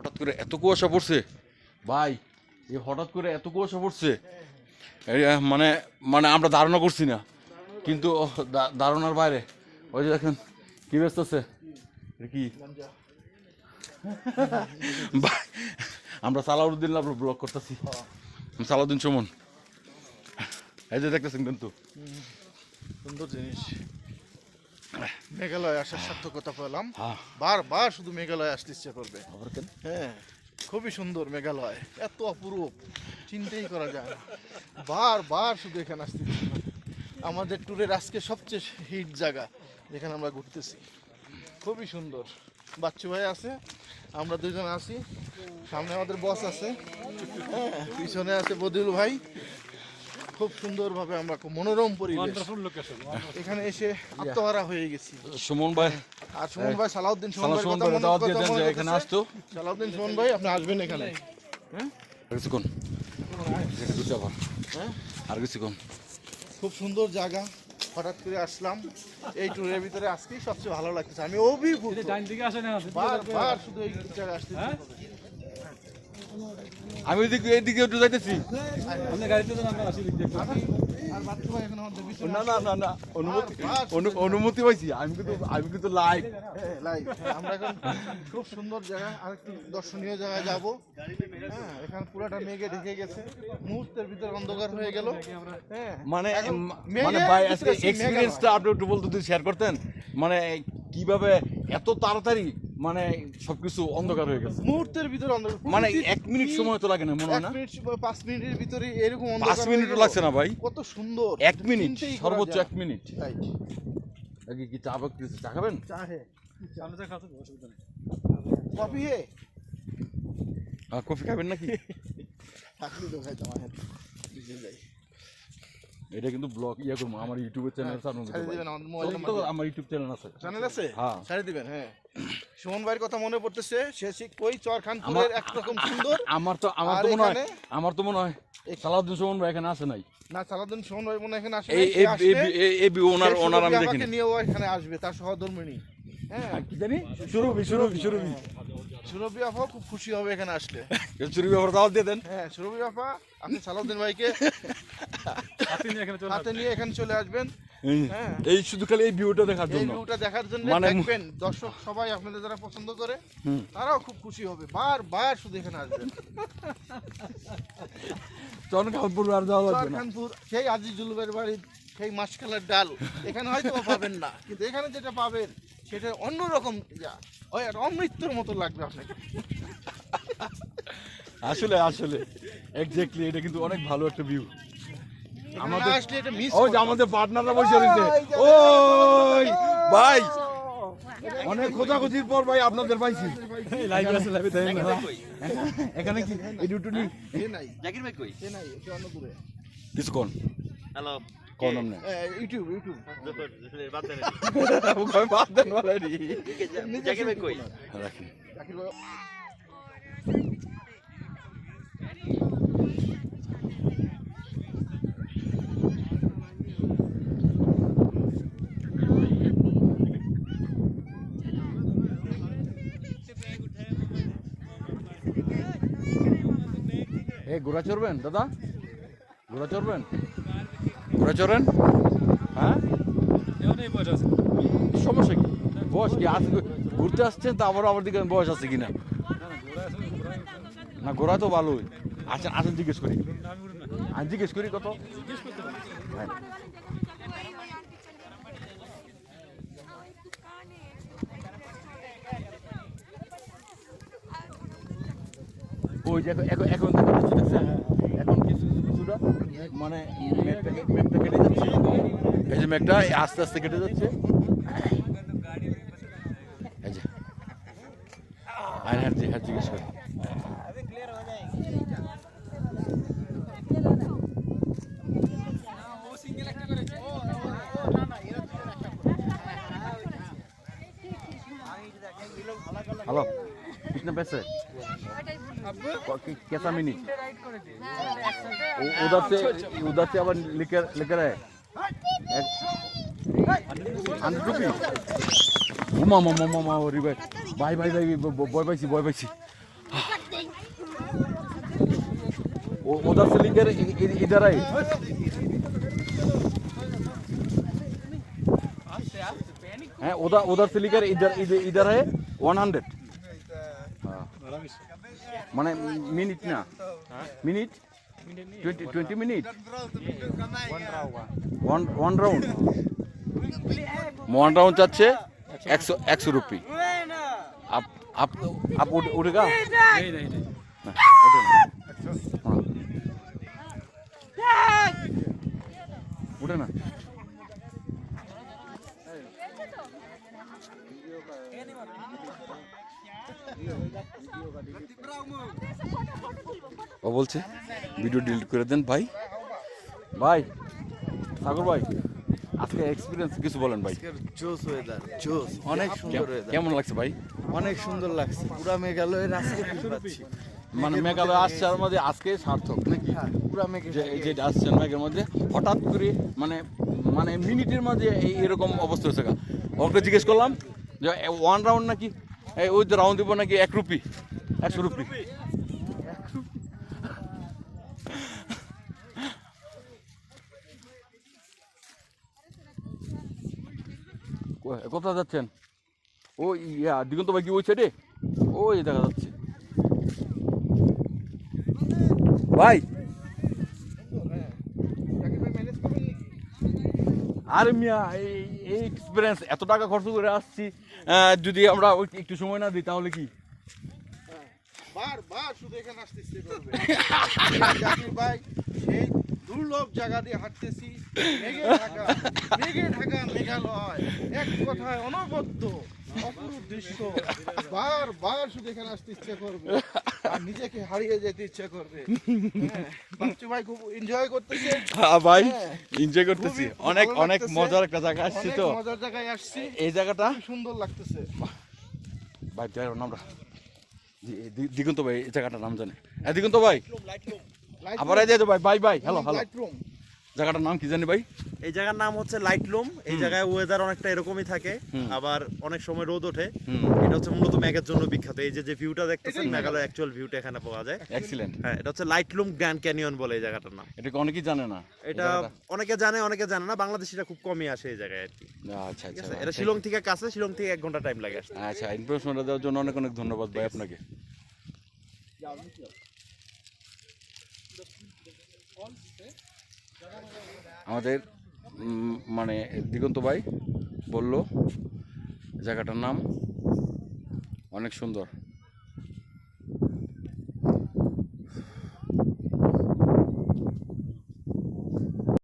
হঠাৎ করে এত কুয়াশা পড়ছে? ভাই এই হঠাৎ করে এত কুয়াশা পড়ছে? মানে মানে আমরা ধারণা করছি না। কিন্তু ধারণার বাইরে। ওই যে দেখেন কি ব্যস্ত আছে? কি? ভাই, আমরা সালাউদ্দিন ব্লগ করতেছি। সালাউদ্দিন সুমন। এই যে দেখতেছেন কিন্তু। সুন্দর জিনিস। মেঘালয় আসার সার্থকতা পেলাম। হ্যাঁ। বারবার শুধু মেঘালয় আসতে ইচ্ছে করবে। হ্যাঁ খুবই সুন্দর মেঘালয় এত অপরূপ চিন্তাই করা যায় না। বারবার শুধু এখানে আসতে ইচ্ছে। আমাদের ট্যুরের আজকে সবচেয়ে হিট জায়গা যেখানে আমরা ঘুরতেছি। খুবই সুন্দর। বাচ্চু ভাই আছে আমরা দুজন আছি। সামনে আমাদের বস আছে। হ্যাঁ পিছনে আছে বদিউল ভাই। খুব সুন্দরভাবে আমরা খুব মনোরম পরিবেশ। এখানে এসে আত্মহারা হয়ে গেছি। সুমন ভাই আর সুমন ভাই সালাউদ্দিন সুমন ভাই দাওয়াত দিয়ে দেন যে এখানে আসতো। সালাউদ্দিন সুমন ভাই আপনি আসবেন এখানে। আর কিছুক্ষণ। আবার হ্যাঁ? আর কিছুক্ষণ। খুব সুন্দর জায়গা। হঠাৎ করে আসলাম। এই ট্যুরের ভিতরে আজকেই সবচেয়ে ভালো লাগতেছে। আমি অভিভূত। ডাইন দিকে আসে বারবার শুধু এই জায়গায় আসতে। আমি এদিকে এইদিকে একটু যাইতেছি। আপনি গাড়িতে তো আমরা আসি দেখতে। আমি আর বাচ্চু ভাই এখন আমাদের পিছনে না না না না অনুমতি অনুমতি পাইছি। আমি কিন্তু আমি কিন্তু লাইভ আমরা এখন খুব সুন্দর জায়গা আর একটু দর্শনীয় জায়গায় যাব। হ্যাঁ এখানে পুরাটা মেঘে ঢেকে গেছে। মুহূর্তের ভিতরে অন্ধকার হয়ে গেল। হ্যাঁ মানে মানে ভাই আজকে এক্সপিরিয়েন্সটা আপনি একটু বলতে শেয়ার করতেন। মানে কীভাবে এত তাড়াতাড়ি মানে সবকিছু অন্ধকার হয়ে গেছে। মুহূর্তের ভিতরে অন্ধকার। মানে এক মিনিট সময় তো লাগে না মনে হয় না? মিনিট পাঁচ মিনিটের ভিতরে এরকম পাঁচ অন্ধকার হয়ে মিনিটও লাগছে না ভাই। কত সুন্দর। এক মিনিট সর্বোচ্চ এক মিনিট। কি চা বা কিছু চা খাবেন? চা হে। সামনে অসুবিধা নেই। কফি হে? আহ, কফি খাবেন নাকি? এটা কিন্তু ব্লগ ইয়া করব আমার ইউটিউবের চ্যানেল আছে মোবাইলের তো আমার ইউটিউব চ্যানেল আছে। চ্যানেল আছে? হ্যাঁ। ছাড়ি দিবেন হ্যাঁ। সুমন ভাইয়ের কথা মনে পড়তেছে সে ওই চরখানপুরের একরকম সুন্দর। আমার তো আমার তো মনে হয় আমার তো মনে হয় সালাউদ্দিন সুমন ভাই এখানে আসে নাই। না সালাদিন সুমন ভাই মনে এখানে আসে এই নাই, সে এই আসবে, এই- এই- এই ওনার ওনার আমি দেখিনি। নিয়েও এখানে আসবে তার সহধর্মিণী। হ্যাঁ। কি জানি? সুরভি সুরভি সুরভি। সুরভি আপা খুব খুশি হবে এখানে আসলে। সুরভি ব্যাপারে দাওয়াত দিয়ে দেন। হ্যাঁ সুরভি আপনি সালাউদ্দিন ভাইকে হাতে নিয়ে এখানে চলে আসবেন। এই-। এই শুধু খালি এই ভিউটা দেখার জন্য। এই ভিউটা দেখার জন্য দেখবেন দর্শক সবাই আপনাদের যারা পছন্দ করে তারাও খুব খুশি হবে। বার বার শুধু এখানে আসবেন। চনকালপুর আর যাওয়া লাগবে না। চরখানপুর সেই আজিজুলের বাড়ি সেই মাসকালের ডাল এখানে হয়তো পাবেন না। কিন্তু এখানে যেটা পাবেন সেটা অন্যরকম যা ওই আর অমৃত্যুর মতো লাগবে আপনাকে। আসলে আসলে এক্স্যাক্টলি এটা কিন্তু অনেক ভালো একটা ভিউ আমাদের আমাদের- আসলে এটা মিস ওই যে আমাদের পার্টনাররা বসে রয়েছে। ওই ভাই। অনেক খোঁজাখুঁজির পর ভাই আপনাদের পাইছি। লাইভে আছে লাইভে দেন না এখানে কি? এই দুটো নাই? জাকির ভাই কই? নাই সে অন্য কিছুক্ষণ হ্যালো। কোন নাম ইউটিউব ইউটিউব। বাদ দেন। বাদ দেন বলে জাকির ভাই কই? রাখি জাকির ভাই ঘোড়া চড়বেন, দাদা? ঘোড়া চড়বেন? ঘোড়া চড়েন? হ্যাঁ? সমস্যা কি? বয়স কি? আজ ঘুরতে আসছেন তা আবার আবার দিকে বয়স আছে কিনা? না ঘোরা তো ভালোই। আচ্ছা আসেন, জিজ্ঞেস করি। আমি আমি জিজ্ঞেস করি কত? হ্যাঁ। এখন কিছু কিছু কিছুটা মানে কেটে যাচ্ছে। আস্তে আস্তে কেটে যাচ্ছে এই যে আর হ্যাঁ জি- হ্যাঁ জিজ্ঞেস করি हेलो পেছে कैसा मिनी उधर से उधर से अब लेकर लेकर आए हंड्रेड रुपी उमा मामा मामा अरे भाई भाई भाई भाई बॉय भाई बॉय भाई उधर से लेकर इधर आए हैं उधर उधर से लेकर इधर इधर है वन हंड्रेड মানে মিনিট না minute twenty twenty minute one one round one round চাচ্ছে একশো একশো রুপি আপ আপ আপ উঠে উঠেগা नहीं नहीं नहीं না, ওঠে না। হ্যাঁ। ও বলছে ভিডিও ডিলিট করে দেন ভাই। ভাই সাগর ভাই আজকে এক্সপিরিয়েন্স কিছু বলেন ভাই। জোস ওয়েদার জোস অনেক সুন্দর ওয়েদার কেমন লাগছে ভাই? অনেক সুন্দর লাগছে। পুরা মেঘালয়ের আজকে পাচ্ছি। মানে মেঘালয় আসছে আর মধ্যে আজকে সার্থক নাকি? হ্যাঁ, পুরা মেঘে যে এই যে আসছেন মেঘের মধ্যে হঠাৎ করে মানে মানে মিনিটের মধ্যে এই এরকম অবস্থা হয়েছে ওকে জিজ্ঞেস করলাম যে ওয়ান রাউন্ড নাকি? এই ওই যে রাউন্ড দিব নাকি? এক রুপি। একশো রুপি। কোথায় যাচ্ছেন? ও ইয়া, দিগন্ত ভাই কি ওই সাইডে ওই দেখা যাচ্ছে। ভাই আরে মিয়া এই এক্সপিরিয়েন্স এত টাকা খরচ করে আসছি যদি আমরা একটু সময় না দিই তাহলে কি? বার বার শুধু এখানে আসতে ইচ্ছে করবে জাকির ভাই সেই দুর্লভ জায়গা দিয়ে হাঁটতেছি। মেঘে ঢাকা মেঘে ঢাকা মেঘালয়। এক কথায় অনবদ্য অপরূপ দৃশ্য বার বার শুধু এখানে আসতে ইচ্ছে করবে। আর নিজেকে হারিয়ে যেতে ইচ্ছে করবে। হ্যাঁ, বাচ্চু ভাই খুব এনজয় করতেছে। ভাই। হ্যাঁ। এনজয় করতেছি। অনেক অনেক মজার একটা জায়গা আসছি তো। মজার জায়গায় আসছি। এই জায়গাটা? সুন্দর লাগতেছে। ভাই যাই দি- দিগন্ত ভাই এই জায়গাটার নাম জানে। হ্যাঁ দিগন্ত ভাই। আবার যে ভাই বাই বাই হ্যালো হ্যালো জায়গাটার নাম কি জানি ভাই? এই জায়গার নাম হচ্ছে লাইটলুম এই জায়গায় ওয়েদার অনেকটা এরকমই থাকে আবার অনেক সময় রোদ ওঠে। এটা হচ্ছে মূলত মেঘের জন্য বিখ্যাত। এই যে যে ভিউটা দেখতেছেন মেঘালয় অ্যাকচুয়াল ভিউটা এখানে পাওয়া যায়। এক্সিলেন্ট হ্যাঁ এটা হচ্ছে লাইটলুম গ্র্যান্ড ক্যানিয়ন বলে এই জায়গাটার নাম। এটাকে অনেকেই জানে না? এটা অনেকে জানে অনেকে জানে না। বাংলাদেশিরা খুব কমই আসে এই জায়গায় আর কি। আচ্ছা আচ্ছা এটা শিলং থেকে কাছে শিলং থেকে এক ঘণ্টা টাইম লাগে আসতে। আচ্ছা ইনফরমেশনটা দেওয়ার জন্য অনেক অনেক ধন্যবাদ ভাই আপনাকে। আমাদের মানে দিগন্ত ভাই বলল জায়গাটার নাম অনেক সুন্দর।